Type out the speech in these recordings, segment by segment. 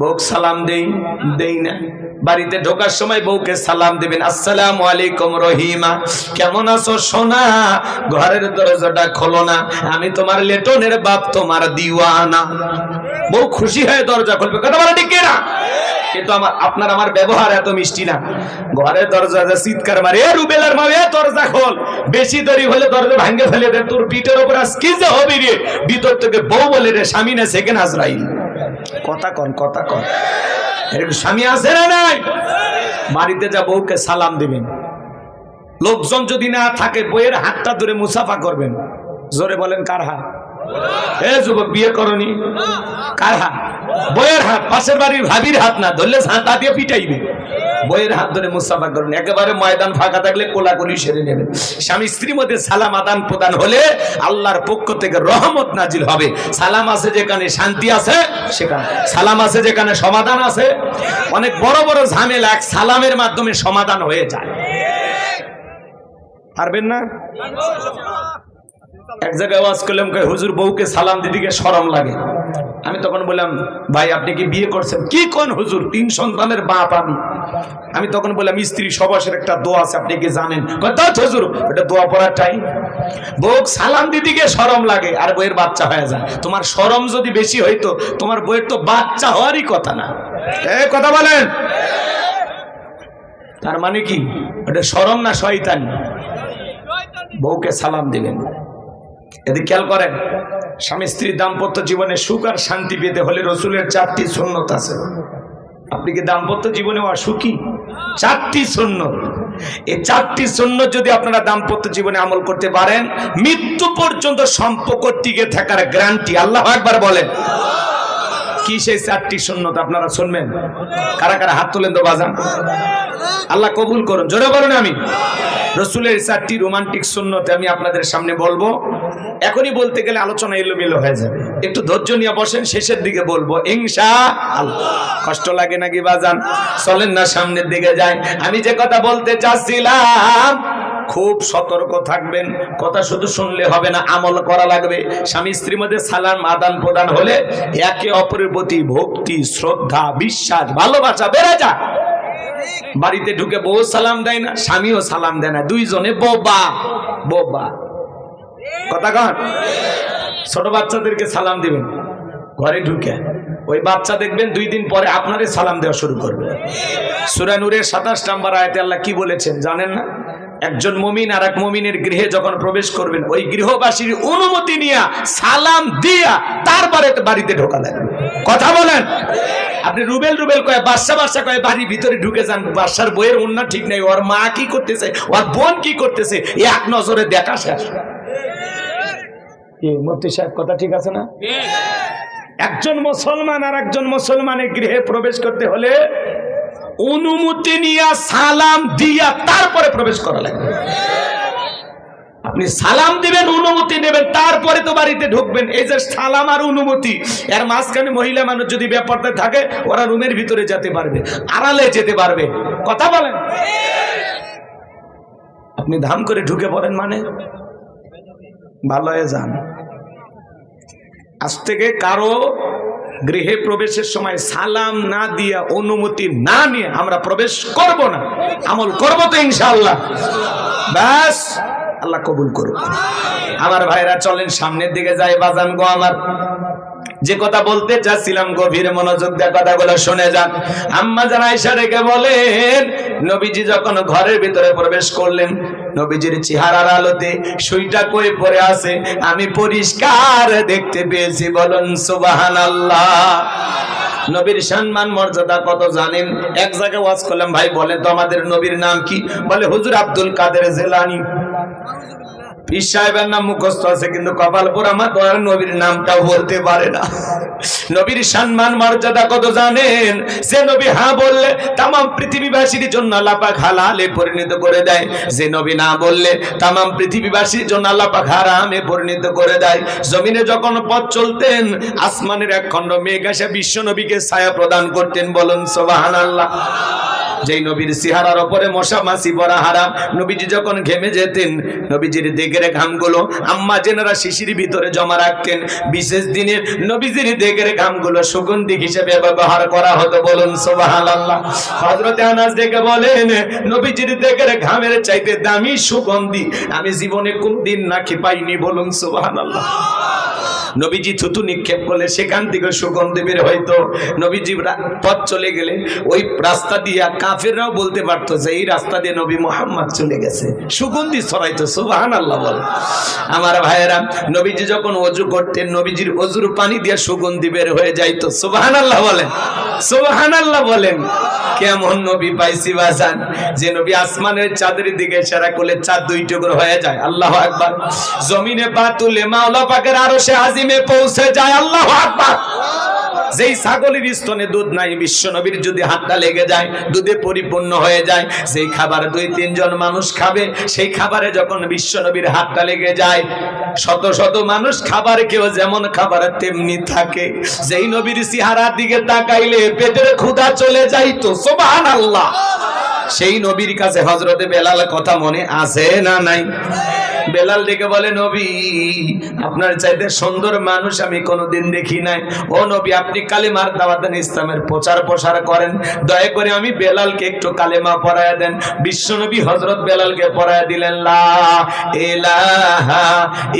বউ সালাম দেই দেই না। বাড়িতে ঢোকার সময় বউকে সালাম দেবেন। আসসালাম আলাইকুম রহিমা, কেমন আছো সোনা? ঘরের দরজাটা খোলো না। আমি তোমার লেটনের বাপ, তোমার দিওয়ানা। বউ খুশি হয়ে দরজা খুলবে। কথা বলে ঠিক না কিন্তু আমার আপনার আমার ব্যবহার এত মিষ্টি না। ঘরের দরজা যা চিৎকার মারে, এ রুবেলার মা, এ দরজা খোল। বেশি দেরি হলে দরজা ভাঙ্গে ফেলে দে তোর পিঠের উপর আজ কি যে হবে রে? ভিতর থেকে বউ বলে রে, স্বামী না সেকেন্ড আজরাইল কথা কন কথা কন। এরকম স্বামী আছে না নাই? বাড়িতে যা বউকে সালাম দিবেন। লোকজন যদি না থাকে বইয়ের হাতটা ধরে মুসাফা করবেন। জোরে বলেন, কার হাত? এ যুবক, বিয়ে করনি। কার হাত? বইয়ের হাত, পাশের বাড়ির ভাবির হাত না, ধরলে হাত দিয়ে পিটাইবে। বইয়ের হাত ধরে মুসাফা করুন। একেবারে ময়দান ফাঁকা থাকলে কোলাকুলি সেরে নেবেন। স্বামী স্ত্রীর মধ্যে সালাম আদান প্রদান হলে আল্লাহর পক্ষ থেকে রহমত নাজিল হবে। সালাম আছে যেখানে শান্তি আছে, সেখানে। সালাম আছে যেখানে সমাধান আছে। অনেক বড় বড় ঝামেলা এক সালামের মাধ্যমে সমাধান হয়ে যায়। পারবেন না? এক জায়গায় ওয়াজ করলাম কই, হুজুর বউকে সালাম দিদিকে সরম লাগে। আমি তখন বললাম ভাই আপনি কি বিয়ে করছেন? কি কোন হুজুর? তিন সন্তানের বাপ আমি। আমি তখন বললাম স্ত্রী সবাসের একটা দোয়া আছে আপনি কি জানেন? কয়, হুজুর এটা দোয়া পড়ার টাইম বউ সালাম দিদিকে সরম লাগে আর বইয়ের বাচ্চা হয়ে যায়। তোমার সরম যদি বেশি হইতো তোমার বইয়ের তো বাচ্চা হওয়ারই কথা না। এ কথা বলেন। তার মানে কি? এটা সরম না শয়তানি? বউকে সালাম দিবেন এদিকে খেয়াল করেন, স্বামী স্ত্রীর দাম্পত্য জীবনে সুখ আর শান্তি পেতে হলে রসুলের চারটি সুন্নত আছে। আপনি কি দাম্পত্য জীবনে অসুখী? চারটি সুন্নত। এই চারটি সুন্নত যদি আপনারা দাম্পত্য জীবনে আমল করতে পারেন, মৃত্যু পর্যন্ত সম্পর্ক টিকে থাকার গ্যারান্টি আল্লাহ একবার বলেন। কি সেই চারটি সুন্নত আপনারা শুনবেন? কারা কারা হাত তোলেন তো বাজান? আল্লাহ কবুল করুন, জোরে বলুন আমি। রসুলের চারটি রোমান্টিক সুন্নতে আমি আপনাদের সামনে বলব। এখনই বলতে গেলে আলোচনা এলোমেলো হয়ে যাবে। একটু ধৈর্য নিয়ে বসেন, শেষের দিকে বলব আল্লাহ কষ্ট লাগে নাকি বাজান? চলেন না সামনের দিকে যাই। আমি যে কথা বলতে চাচ্ছিলাম খুব সতর্ক থাকবেন, কথা শুধু শুনলে হবে না, আমল করা লাগবে। স্বামী স্ত্রীর মধ্যে সালাম আদান প্রদান হলে একে অপরের প্রতি ভক্তি, শ্রদ্ধা, বিশ্বাস, ভালোবাসা বেড়ে যায়। বাড়িতে ঢুকে বউ সালাম দেয় না, স্বামীও সালাম দেয় না, দুইজনে বোবা বোবা। কথা কন? ছোট বাচ্চাদেরকে সালাম দিবেন। ঘরে ঢুকে, ওই বাচ্চা দেখবেন দুই দিন পরে আপনারে সালাম দেওয়া শুরু করবে। সুরানুরের সাতাশ নাম্বার আয়তে আল্লাহ কি বলেছেন জানেন না? একজন মমিন আর এক মমিনের গৃহে যখন প্রবেশ করবেন ওই গৃহবাসীর অনুমতি নিয়া সালাম দিয়া তারপরে বাড়িতে ঢোকা লাগবে কথা বলেন। আপনি রুবেল রুবেল কয়ে বাসা বাসা কয়ে বাড়ির ভিতরে ঢুকে যান। বাসার বইয়ের অন্য ঠিক নেই ওর মা কি করতেছে ওর বোন কি করতেছে এক নজরে দেখা শেষ। এ মূর্তি সাহেব কথা ঠিক আছে না? একজন মুসলমান আর একজন মুসলমানের গৃহে প্রবেশ করতে হলে অনুমতি নিয়া সালাম দিয়া তারপরে প্রবেশ করা লাগবে। আপনি সালাম দিবেন, অনুমতি নেবেন, তারপরে তো বাড়িতে ঢুকবেন। এই যে সালাম আর অনুমতি, এর মাঝখানে মহিলা মানুষ যদি ব্যাপারটা থাকে, ওরা রুমের ভিতরে যেতে পারবে, আড়ালে যেতে পারবে। কথা বলেন? আপনি ধাম করে ঢুকে পড়েন মানে? ভালো যান। আজ থেকে কারও গৃহে প্রবেশের সময় সালাম না দিয়া অনুমতি না নিয়ে আমরা প্রবেশ করব না। আমল করব তো ইনশাল্লাহ ব্যাস, আল্লাহ কবুল করুক। আমার ভাইরা চলেন সামনের দিকে যাই, বাজান গো আমার। যে কথা বলতে চাচ্ছিলাম গভীর মনোযোগ দিয়ে কথাগুলো শুনে যান। আম্মা জান আয়েশা রেখে বলেন, নবীজি যখন ঘরের ভিতরে প্রবেশ করলেন, নবীজির চেহারার আলোতে সুইটা কই পরে আছে, আমি পরিষ্কার দেখতে পেয়েছি, বলুন সুবহানাল্লাহ। নবীর সম্মান, মর্যাদা কত জানেন? এক জায়গায় ওয়াজ করলাম, ভাই বলেন তো আমাদের নবীর নাম কি? বলে, হুজুর আব্দুল কাদের জেলানি। পীর সাহেবের নাম মুখস্থ আছে, কিন্তু কপাল কপালপুর আমার দয়ার নবীর নামটাও বলতে পারে না। নবীর সম্মান, মর্যাদা কত জানেন? সে নবী হ্যাঁ বললে তাম পৃথিবীবাসীর জন্য আল্লাপাক হালালে পরিণত করে দেয়। যে নবী না বললে তাম পৃথিবীবাসীর জন্য আল্লাপাক হারামে পরিণত করে দেয়। জমিনে যখন পথ চলতেন, আসমানের এক খণ্ড মেঘ আসে বিশ্ব নবীকে ছায়া প্রদান করতেন, বলুন সোবাহান আল্লাহ যেই নবীর সিহারার ওপরে মশা মাছি পরা হারাম, নবীজি যখন ঘেমে যেতেন, নবীজির দেগের ঘামগুলো আম্মা জেনারা শিশির ভিতরে জমা রাখতেন। বিশেষ দিনের নবীজির দেগের ঘামগুলো সুগন্ধি হিসেবে ব্যবহার করা হতো, বলুন সুবহানাল্লাহ। হযরতে আনাস দেখে বলেন, নবীজির দেগের ঘামের চাইতে দামি সুগন্ধি আমি জীবনে কোনদিন নাকি পাইনি, বলুন সুবহানাল্লাহ। নবীজি থুতু নিক্ষেপ করলে সেখান থেকে সুগন্ধে বের হয়তো নবীজি পথ চলে গেলে ওই রাস্তা দিয়া কাফেররাও বলতে পারতো যে, এই রাস্তা দিয়ে নবী মোহাম্মদ চলে গেছে। সুগন্ধি ছড়াইতো সুবাহান আল্লাহ বল। আমার ভাইয়েরা, নবীজি যখন অজু করতেন, নবীজির অজুর পানি দিয়ে সুগন্ধি বের হয়ে যাইতো সুবাহান আল্লাহ বলেন। সুবাহান আল্লাহ বলেন, কেমন নবী পাইছি বাজান? যে নবী আসমানের চাঁদের দিকে সেরা করলে চাঁদ দুই টুকরো হয়ে যায়। আল্লাহ আকবার। জমিনে পা তুলে মাওলা পাকের আরও সে আজিমে পৌঁছে যায়। আল্লাহ আকবার। যেই ছাগলের স্তনে দুধ নাই বিশ্ব নবীর যদি হাতটা লেগে যায়, দুধে পরিপূর্ণ হয়ে যায় সেই খাবার দুই, তিনজন মানুষ খাবে, সেই খাবারে যখন বিশ্ব নবীর হাতটা লেগে যায়, শত শত মানুষ খাবার কেউ যেমন খাবার তেমনি থাকে। যেই নবীর সিহারার দিকে তাকাইলে পেটের ক্ষুধা চলে যাইতো সোবাহান আল্লাহ সেই নবীর কাছে হজরতে বেলাল কথা মনে আছে না নাই? বেলাল ডেকে বলে, নবী, আপনার চাইতে সুন্দর মানুষ আমি কোনোদিন দেখি নাই। ও নবী, আপনি কালেমার দাওয়াত দেন ইসলামের প্রচার প্রসার করেন। দয়া করে আমি বেলালকে একটু কালেমা পড়ায় দেন। বিশ্ব নবী হজরত বেলালকে পড়ায় দিলেন, লা ইলাহা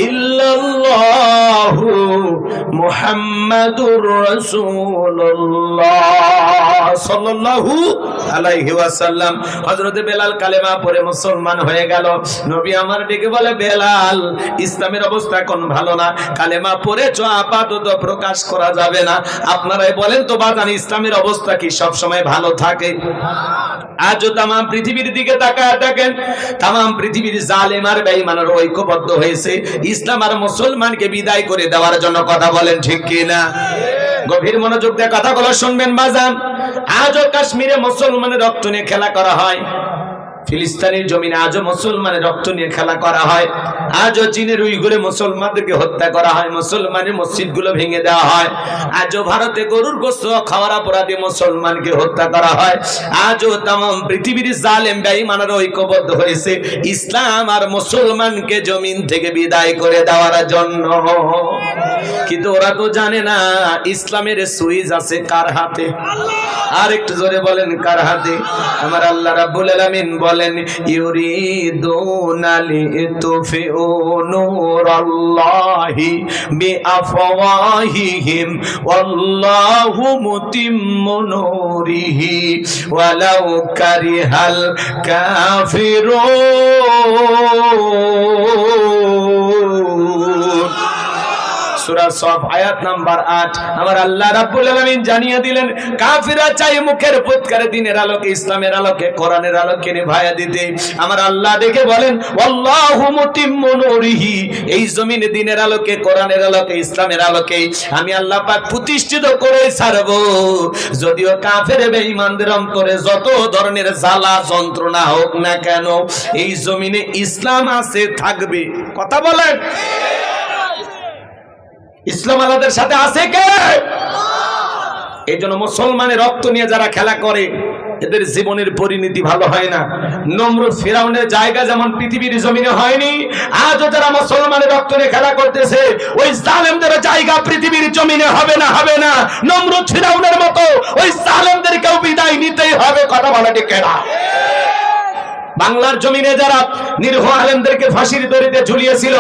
ইল্লাল্লাহু মুহাম্মাদুর রাসূলুল্লাহ সাল্লাল্লাহু আলাইহি ওয়াসাল্লাম। হযরতে বেলাল কালেমা পড়ে মুসলমান হয়ে গেল। নবী আমার ডেকে বলে বেলাল, ইসলামের অবস্থা এখন ভালো না। কালেমা পড়েছ আপাতত প্রকাশ করা যাবে না। আপনারাই বলেন তো, বাজান, ইসলামের অবস্থা কি সব সময় ভালো থাকে? আজও পৃথিবীর দিকে তাকায় পৃথিবীর জালেম আর বেঈমানের ঐক্যবদ্ধ হয়েছে। ইসলাম আর মুসলমানকে বিদায় করে দেওয়ার জন্য কথা বলেন, ঠিক কি না? গভীর মনোযোগ দিয়ে কথাগুলো শুনবেন, বাজান। আজও কাশ্মীরে মুসলমানের রক্ত নিয়ে খেলা করা হয়। ফিলিস্তিনের জমিনে আজও মুসলমানের রক্ত নিয়ে খেলা করা হয়। আজও চীনের উইগুরে মুসলমানদেরকে হত্যা করা হয়। মুসলমানের মসজিদগুলো ভেঙে দেওয়া হয়। আজও ভারতে গরুর গোস্ত, খাওয়ার অপরাধে মুসলমানকে হত্যা করা হয়। আজও তাম পৃথিবীর জালেম বেঈমানের ঐক্যবদ্ধ হয়েছে। ইসলাম আর মুসলমানকে জমিন থেকে বিদায় করে দেওয়ার জন্য। কিন্তু ওরা তো জানে না ইসলামের সুইচ আছে কার হাতে। আর একটু জোরে বলেন, কার হাতে? আমার আল্লাহ রাব্বুল আলামিন বলেন, ইউরিদুনা লিতুফিউ নূরাল্লাহি বিআফওয়াহিহিম, ওয়াল্লাহু মুতিম্মু নূরিহি, ওয়ালাউ কারিহাল কাফিরুন। সূরা সফ, আয়াত নাম্বার 8 আমার আল্লাহ রাব্বুল জানিয়ে দিলেন চাই মুখের দিনের আলোকে, ইসলামের আলোকে, কোরআনের আলোকে নিভায়া দিতে। আমার আল্লাহ দেখে বলেন এই দিনের আলোকে, কোরআনের আলোকে, ইসলামের আলোকে আমি আল্লাহ পাক প্রতিষ্ঠিত করে ছাড়ব। যদিও কাফের বেঈমানদের অন্তরে যত ধরনের জ্বালা, যন্ত্রণা হোক না কেন, এই জমিনে ইসলাম আছে, থাকবে। কথা বলেন? ইসলাম আলাদের সাথে আছে কে? এই জন্য মুসলমানের রক্ত নিয়ে যারা খেলা করে, এদের জীবনের পরিণতি ভালো হয় না। নম্র ফেরাউনের জায়গা যেমন পৃথিবীর জমিনে হয়নি, আজও যারা মুসলমানের রক্ত নিয়ে খেলা করতেছে, ওই জালেমদের জায়গা পৃথিবীর জমিনে হবে না হবে না। নম্র ফেরাউনের মতো ওই জালেমদেরকেও বিদায় নিতেই হবে, কথা বলা ঠিক না বাংলার জমিনে যারা নিরীহ আলেমদেরকে ফাঁসির দড়িতে ঝুলিয়েছিল,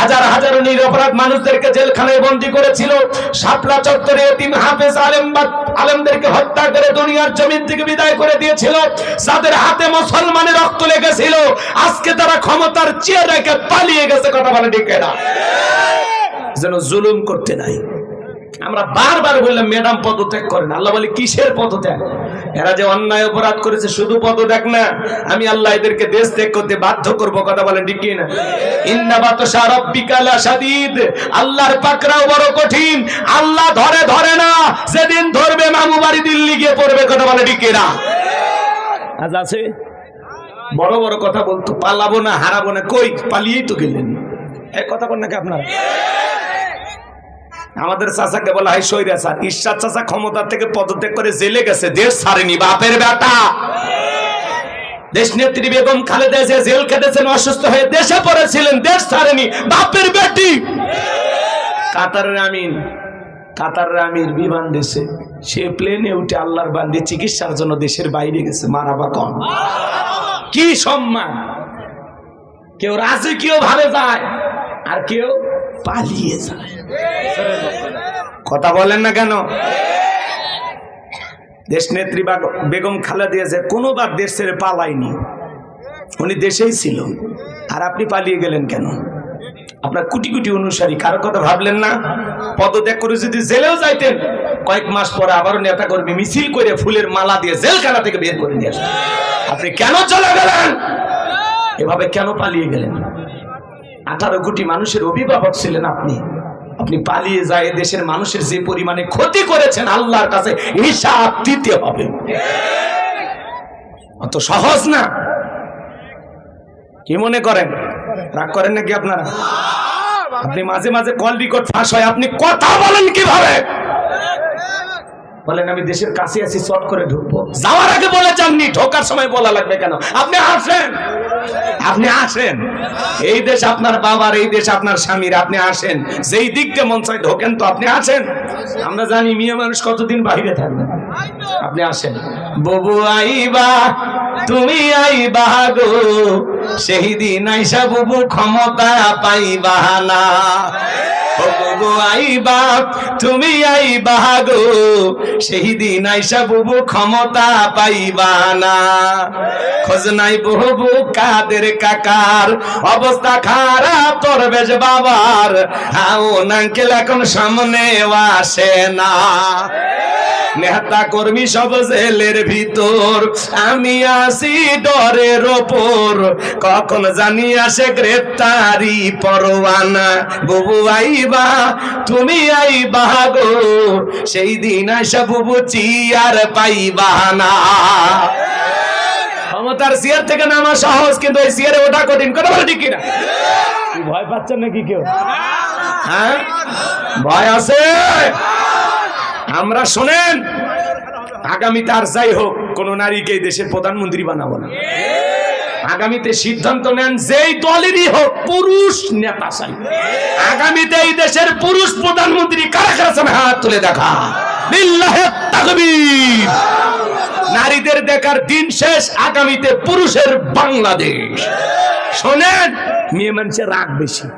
হাজার হাজার নিরপরাধ মানুষদেরকে জেলখানায় বন্দী করেছিল, শাপলা চত্বরে তিন হাফেজ আলেম আলেমদেরকে হত্যা করে দুনিয়ার জমিন থেকে বিদায় করে দিয়েছিল, যাদের হাতে মুসলমানের রক্ত লেগেছিল, আজকে তারা ক্ষমতার চেয়ে রেখে পালিয়ে গেছে, কথা বলে ঠিক যেন জুলুম করতে নাই। আমরা বারবার বললাম, ম্যাডাম, পদত্যাগ করেন। আল্লাহ বলে, কিসের পদত্যাগ? এরা যে অন্যায় অপরাধ করেছে, শুধু পদত্যাগ না, আমি আল্লাহ এদেরকে দেশ ত্যাগ করতে বাধ্য করব, কথা বলেন ঠিক না ইন্নাবাত সারাব্বিকালা সাদিদ আল্লাহর পাকরাও বড় কঠিন। আল্লাহ ধরে ধরে না সেদিন ধরবে মামু বাড়ি দিল্লি গিয়ে পড়বে, কথা বলে ঠিক না আজ আছে? বড় বড় কথা বলতো, পালাবো না, হারাবো না, কই? পালিয়েই তো গেলেন। এক কথা বল নাকি আপনারা? আমাদের চাচাকে বলা হয় সৈরা স্যার ঈশ্বর চাচা ক্ষমতার থেকে পদত্যাগ করে জেলে গেছে। দেশ ছাড়েনি, বাপের বেটা। দেশ নেত্রী বেগম খালেদা জিয়া জেল কেটেছেন অসুস্থ হয়ে দেশে পড়েছিলেন। দেশ ছাড়েনি, বাপের বেটি। কাতারের আমিন, কাতারের আমির বিমান দেশে। সে প্লেনে উঠে আল্লাহর বান্দি চিকিৎসার জন্য দেশের বাইরে গেছে মারাবা কম কি সম্মান? কেউ রাজকীয় ভাবে যায়। আর কেউ পালিয়ে যায়। কথা বলেন না কেন? দেশ নেত্রী বাগ- বেগম খালেদা যে কোনোবার দেশ ছেড়ে পালায়নি, উনি দেশেই ছিল। আর আপনি পালিয়ে গেলেন কেন? আপনার কোটি কোটি অনুসারী, কারও কথা ভাবলেন না? পদত্যাগ করে যদি জেলেও যাইতেন, কয়েক মাস পরে আবারও নেতা কর্মী মিছিল করে ফুলের মালা দিয়ে জেলখানা থেকে বের করে নিয়ে আসতেন। আপনি কেন চলে গেলেন? এভাবে কেন পালিয়ে গেলেন? আঠারো কোটি মানুষের অভিভাবক ছিলেন আপনি। আপনি পালিয়ে যায় দেশের মানুষের যে পরিমাণে ক্ষতি করেছেন, আল্লাহর কাছে হিসাব দিতে হবে। অত সহজ না। কি মনে করেন? রাগ করেন নাকি আপনারা? আপনি মাঝে মাঝে কল রেকর্ড ফাঁস হয়, আপনি কথা বলেন কীভাবে? বলেন, আমি দেশের কাছে আছি শর্ট করে ঢুকবো। যাওয়ার আগে বলে যাননি ঢোকার সময় বলা লাগবে কেন? আপনি আসেন। আপনি আসেন। এই দেশ আপনার বাবার, এই দেশ আপনার স্বামীর, আপনি আসেন। যেই দিক দিয়ে মন চায় ঢোকেন তো আপনি আসেন। আমরা জানি মেয়ে মানুষ কতদিন বাইরে থাকবে। আপনি আসেন। ববু আইবা, তুমি আইবা গো, সেই দিন আইসা বুবু ক্ষমতা পাইবা না। ও তুমি আইবা গো সেই দিন আইসা বুবু ক্ষমতা পাইবা না। খোঁজ নাই বহুবু কাদের কাকার, অবস্থা খারাপ তোর বেশ বাবার। হাও নাঙ্কেল এখন সামনে আসে না। নেতা কর্মী সব জেলের ভিতর। আমি আসি ডরের ওপর। কখন জানি আসে গ্রেপ্তারি পরোয়ানা। বুবু আইবা তুমি আইবা গো। সেই দিন আসা বুবু চিয়ার পাইবা না। ক্ষমতার চেয়ার থেকে নামা সহজ কিন্তু এই চেয়ারে ওঠা কঠিন। কথা বলে ঠিক কিনা? ভয় পাচ্ছেন নাকি কেউ? হ্যাঁ? ভয় আছে? আমরা শোনেন আগামীতে আর যাই হোক, কোন নারীকে দেশের প্রধানমন্ত্রী বানাবো না। আগামীতে সিদ্ধান্ত নেন, যেই দলেরই হোক, পুরুষ নেতা চাই। আগামীতে এই দেশের পুরুষ প্রধানমন্ত্রী কারা কারা চান হাত তুলে দেখা? নারীদের দেখার দিন শেষ, আগামীতে পুরুষের বাংলাদেশ। শোনেন, মেয়ে মানুষের রাগ বেশি।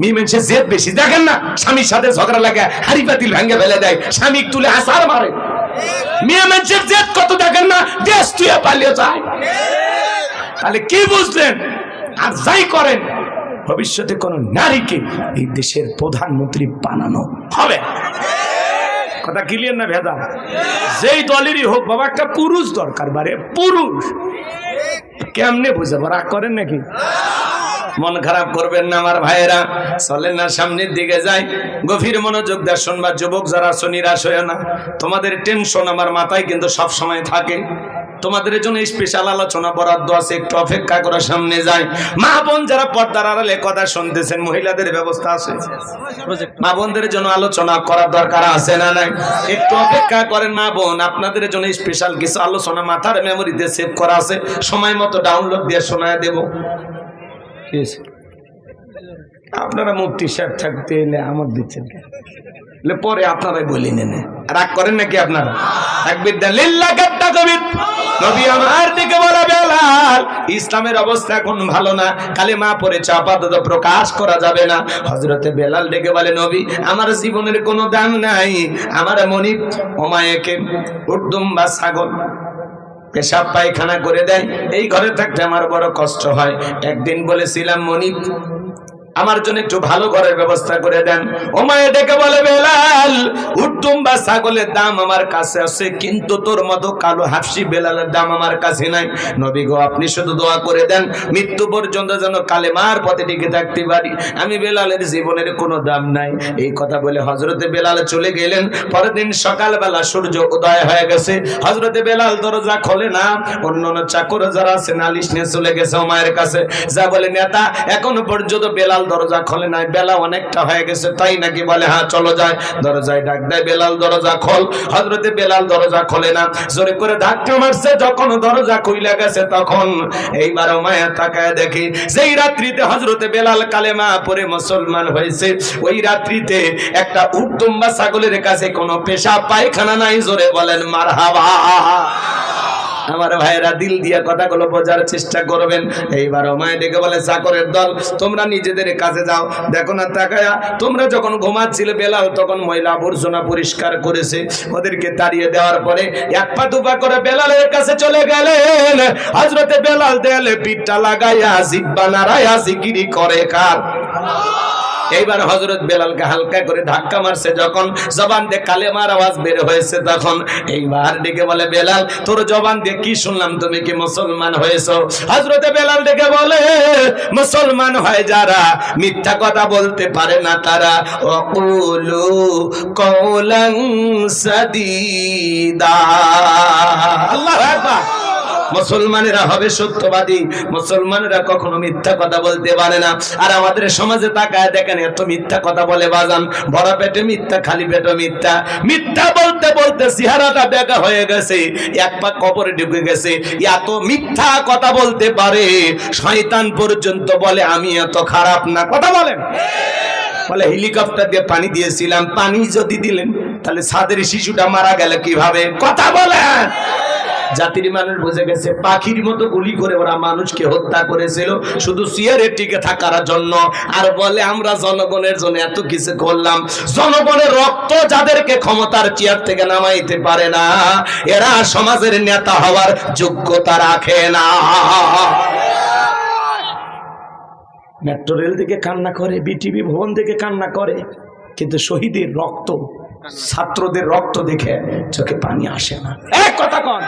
মেয়ে মানুষের জেদ বেশি। দেখেন না, স্বামীর সাথে ঝগড়া লাগে, হাড়ি পাতিল ভেঙে ফেলে দেয়, স্বামী তুলে হাসার মারে। মেয়ে মানুষের জেদ কত, দেখেন না, দেশ তুই পালিয়ে যায়। তাহলে কি বুঝলেন? আর যাই করেন, ভবিষ্যতে কোন নারীকে এই দেশের প্রধানমন্ত্রী বানানো হবে। কথা ক্লিয়ার না ভেদা? যেই দলেরই হোক, বাবা, একটা পুরুষ দরকার, বারে পুরুষ। কেমনে বুঝাবো, রাগ করেন নাকি? মন খারাপ করবেন না আমার ভাইয়েরা। চলেন না, সামনের দিকে যাই। গভীর মনোযোগ দেয় শুনবা, যুবক যারা আছো নিরাশ হয়ে না, তোমাদের টেনশন আমার মাথায় কিন্তু সব সময় থাকে। তোমাদের জন্য স্পেশাল আলোচনা বরাদ্দ আছে, একটু অপেক্ষা করে সামনে যায় মা বোন যারা পর্দার আড়ালে কথা শুনতেছেন, মহিলাদের ব্যবস্থা আছে? মা বোনদের জন্য আলোচনা করার দরকার আছে না নাই? একটু অপেক্ষা করেন মা বোন, আপনাদের জন্য স্পেশাল কিছু আলোচনা মাথার মেমোরিতে সেভ করা আছে। সময় মতো ডাউনলোড দিয়ে শোনায় দেবো? আপনারা মুফতি সাহেব থাকতে এলে আমার দিচ্ছেন পরে আপনারাই বলি নেন। রাগ করেন নাকি আপনারা? একবির লিল্লা কাট্টা কবির নবী আমার দিকে বলা, বেলাল, ইসলামের অবস্থা এখন ভালো না। কালে মা পরে চাপাতত প্রকাশ করা যাবে না। হজরতে বেলাল ডেকে বলে, নবী, আমার জীবনের কোনো দাম নাই। আমার মনি ওমায়েকে উর্দুম বা ছাগল পেশাব পায়খানা করে দেয়। এই ঘরে থাকতে আমার বড় কষ্ট হয়। একদিন বলেছিলাম মনিপ আমার জন্য একটু ভালো ঘরের ব্যবস্থা করে দেন। ও মায়ে ডেকে বলে, বেলাল উত্তম বা ছাগলের দাম আমার কাছে আছে, কিন্তু তোর মতো কালো হাফসি বেলালের দাম আমার কাছে নাই। নবী গো, আপনি শুধু দোয়া করে দেন, মৃত্যু পর্যন্ত যেন কালেমার পথে টিকে থাকতে পারি। আমি বেলালের জীবনের কোনো দাম নাই। এই কথা বলে হজরতে বেলাল চলে গেলেন। পরের দিন সকালবেলা সূর্য উদয় হয়ে গেছে। হজরতে বেলাল দরজা খোলে না। অন্য চাকর যারা আছে, নালিশ নিয়ে চলে গেছে ওমায়ের কাছে। যা বলে, নেতা, এখনও পর্যন্ত বেলাল দরজা খোলে নাই, বেলা অনেকটা হয়ে গেছে, তাই নাকি বলে হ্যাঁ চলো যায় দরজায় ডাক দেয়, বেলাল, দরজা খোল। হজরতে বেলাল দরজা খোলে না, জোরে করে ধাক্কা মারছে, যখন দরজা খুইলা গেছে, তখন এইবার মায়া তাকায় দেখি, যেই রাত্রিতে হজরতে বেলাল কালেমা পরে মুসলমান হয়েছে, ওই রাত্রিতে একটা উর্দুম্বা ছাগলের কাছে কোনো পেশা, পায়খানা নাই, জোরে বলেন মার আমার ভাইয়েরা দিল দিয়ে কথাগুলো বোঝার চেষ্টা করবেন। এইবার মায় ডেকে বলে, চাকরের দল, তোমরা নিজেদের কাছে যাও। দেখো না, তাকায়া, তোমরা যখন ঘুমাচ্ছিলে বেলাল তখন ময়লা আবর্জনা পরিষ্কার করেছে। ওদেরকে তাড়িয়ে দেওয়ার পরে এক পা দুপা করে বেলালের কাছে চলে গেলেন। হজরতে বেলাল দেয়ালে পিঠটা লাগাইয়া জিব্বা নাড়াইয়া জিকিরি করে কার? এইবার হজরত বেলালকে হালকা করে ধাক্কা মারছে, যখন জবান দিয়ে কালেমার আওয়াজ বের হয়েছে, তখন এইবার ডেকে বলে, বেলাল, তোর জবান দিয়ে কি শুনলাম? তুমি কি মুসলমান হয়েছো? হজরতে বেলাল ডেকে বলে, মুসলমান হয় যারা মিথ্যা কথা বলতে পারে না, তারা অকুলু কৌলং সদিদা। আল্লাহ আকবার। মুসলমানেরা হবে সত্যবাদী। মুসলমানেরা কখনো মিথ্যা কথা বলতে পারে না। আর আমাদের সমাজে তাকায় দেখেন, এত মিথ্যা কথা বলে বাজান। বড় পেটে মিথ্যা, খালি পেটে মিথ্যা। মিথ্যা বলতে বলতে চেহারাটা বেকা হয়ে গেছে। এক পা কবরে ঢুকে গেছে। এত মিথ্যা কথা বলতে পারে, শয়তান পর্যন্ত বলে, আমি এত খারাপ না। কথা বলেন। বলে, হেলিকপ্টার দিয়ে পানি দিয়েছিলাম। পানি যদি দিলেন, তাহলে সাদের শিশুটা মারা গেল কীভাবে? কথা বলেন। জাতির মানুষ বুঝে গেছে, পাখির মতো গুলি করে ওরা মানুষকে হত্যা করেছিল। শুধু সিয়ারের টিকে থাকার জন্য। আর বলে, আমরা জনগণের জন্য এত কিছু করলাম। জনগণের রক্ত যাদেরকে ক্ষমতার চেয়ার থেকে নামাইতে পারে না, এরা সমাজের নেতা হওয়ার যোগ্যতা রাখে না। মেট্রো রেল থেকে কান্না করে, বিটিভি ভবন থেকে কান্না করে, কিন্তু শহীদের রক্ত ছাত্রদের রক্ত দেখে চোখে পানি আসে না। এক কথা কন।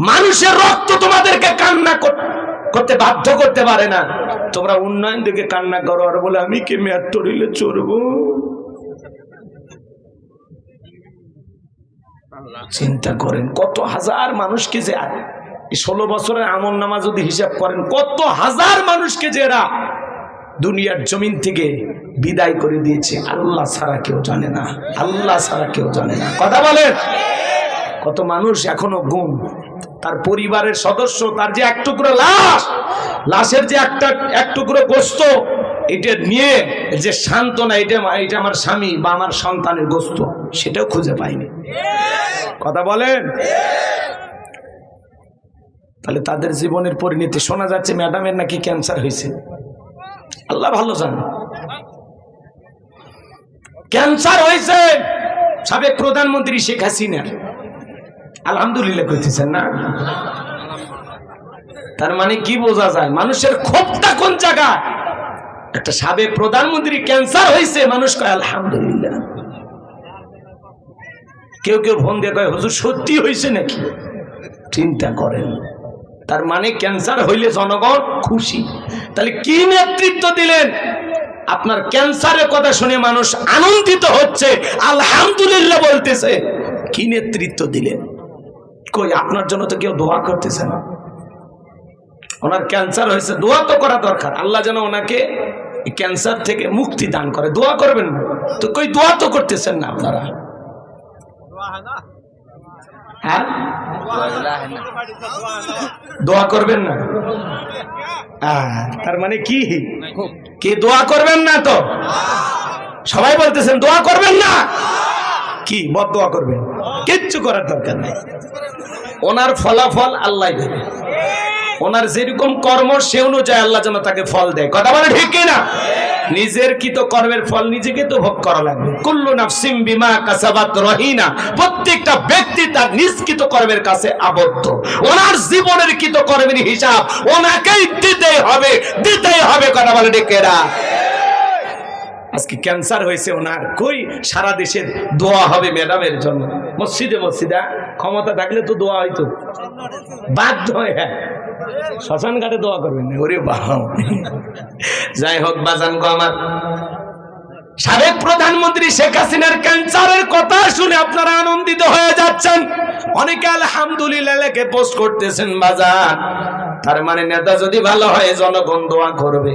মানুষের রক্ত তোমাদেরকে কান্না কর- করতে বাধ্য করতে পারে না। তোমরা উন্নয়ন দেখে কান্না করো আর বলে আমি কি মেট্রো রেলে চড়বো? চিন্তা করেন কত হাজার মানুষকে যে ষোলো বছরের আমল নামা যদি হিসাব করেন কত হাজার মানুষকে যে এরা দুনিয়ার জমিন থেকে বিদায় করে দিয়েছে। আল্লাহ ছাড়া কেউ জানে না। আল্লাহ ছাড়া কেউ জানে না। কথা বলেন। কত মানুষ এখনও গুম। তার পরিবারের সদস্য, তার যে এক টুকরো লাশ, লাশের যে একটা, এক টুকরো গোস্ত, এটা নিয়ে যে সান্ত্বনা, এটা এটা আমার স্বামী বা আমার সন্তানের গোস্ত, সেটাও খুঁজে পাইনি। কথা বলেন। তাহলে তাদের জীবনের পরিণতি শোনা যাচ্ছে, ম্যাডামের নাকি ক্যান্সার হয়েছে। আল্লাহ ভালো জানে। ক্যান্সার হয়েছে। সাবেক প্রধানমন্ত্রী শেখ হাসিনার। আলহামদুলিল্লাহ কইতেছেন না। তার মানে কি বোঝা যায়? মানুষের ক্ষোভটা কোন জায়গা একটা সাবেক প্রধানমন্ত্রী ক্যান্সার হয়েছে, মানুষ কয়, আলহামদুলিল্লাহ। কেউ কেউ ফোন দিয়ে কয়, হুজুর, সত্যি হয়েছে নাকি? চিন্তা করেন। তার মানে ক্যান্সার হইলে জনগণ খুশি। তাহলে কি নেতৃত্ব দিলেন? আপনার ক্যান্সারের কথা শুনে মানুষ আনন্দিত হচ্ছে, আলহামদুলিল্লাহ বলতেছে। কি নেতৃত্ব দিলেন? কই, আপনার জন্য তো কেউ দোয়া করতেছে না। ওনার ক্যান্সার হয়েছে, দোয়া তো করা দরকার। আল্লাহ যেন ওনাকে ক্যান্সার থেকে মুক্তি দান করে। দোয়া করবেন তো কই, দোয়া তো করতেছেন না আপনারা। হ্যাঁ? দোয়া করবেন না? তার মানে কি? কি দোয়া করবেন না তো? সবাই বলতেছেন দোয়া করবেন না? কি? বদ দোয়া করবেন? কিচ্ছু করার দরকার নেই। ওনার ফলাফল আল্লাহ দেবে। ওনার যেরকম কর্ম সে অনুযায়ী আল্লাহ যেন তাকে ফল দেয়। কথা বলে ঠিক না নিজের কৃত কর্মের ফল নিজেকে তো ভোগ করা লাগবে। কুল্লু নাফসিম বিমা কাসাবাত রহিনা। প্রত্যেকটা ব্যক্তি তার নিষ্কৃত কর্মের কাছে আবদ্ধ। ওনার জীবনের কৃত কর্মের হিসাব ওনাকেই দিতেই হবে দিতেই হবে, কথা বলে ডেকেরা আজকে ক্যান্সার হয়েছে ওনার। কই? সারা দেশের দোয়া হবে ম্যাডামের জন্য। মসজিদে, মসজিদা ক্ষমতা থাকলে তো দোয়া হইতো। বাধ্য হ্যাঁ। শ্মশান ঘাটে দোয়া করবেন। ওরে বাবা। যাই হোক, বাজান গো আমার। সাবেক প্রধানমন্ত্রী শেখ হাসিনার ক্যান্সারের কথা শুনে আপনারা আনন্দিত হয়ে যাচ্ছেন। অনেকে আলহামদুলিল্লাহ লেখে পোস্ট করতেছেন বাজার তার মানে নেতা যদি ভালো হয়, জনগণ দোয়া করবে।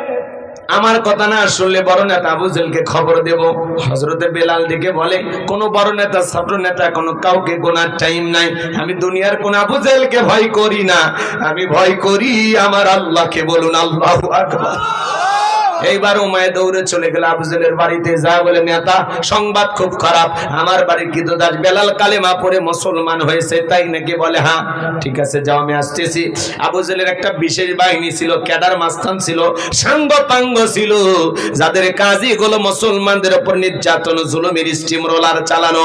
আমার কথা না শুনলে বড় নেতা আবু জেলকে খবর দেব। হজরতে বেলাল দিকে বলে, কোনো বড় নেতা, ছাত্র নেতা, কোনো কাউকে গোনার টাইম নাই। আমি দুনিয়ার কোন আবু জেলকে ভয় করি না। আমি ভয় করি আমার আল্লাহকে বলুন, আল্লাহ আকবার। এইবার উমায় দৌড়ে চলে গেল আবুজেলের বাড়িতে। যা বলে, নেতা, সংবাদ খুব খারাপ। আমার বাড়ির দাস বেলাল কালেমা পড়ে মুসলমান হয়েছে? তাই নাকি বলে হ্যাঁ ঠিক আছে, যাও, আমি আসতেছি। আবুজেলের একটা বিশেষ বাহিনী ছিল, ক্যাডার মাস্তান ছিল সাঙ্গ পাঙ্গ ছিল, যাদের কাজই গুলো মুসলমানদের উপর নির্যাতন, জুলুমের স্টিম রোলার চালানো।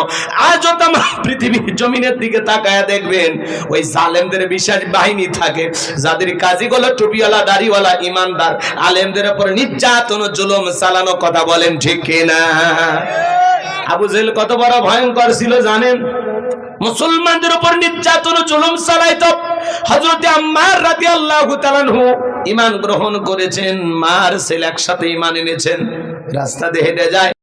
আজও তাম পৃথিবীর জমিনের দিকে তাকায় দেখবেন, ওই জালেমদের বিশেষ বাহিনী থাকে, যাদের কাজী গুলো টুপিওয়ালা, দাড়িওয়ালা, ইমানদার, আলেমদের উপর নির্যাতন জুলুম, চালানো কথা বলেন ঠিক কিনা? আবু জেল কত বড় ভয়ঙ্কর ছিল জানেন? মুসলমানদের উপর নির্যাতন, জুলুম চালাইতো। হযরতে আম্মার রাদিয়াল্লাহু তাআলাহু ঈমান গ্রহণ করেছেন, মার ছেলে একসাথে ঈমান এনেছেন। রাস্তা দিয়ে যায়।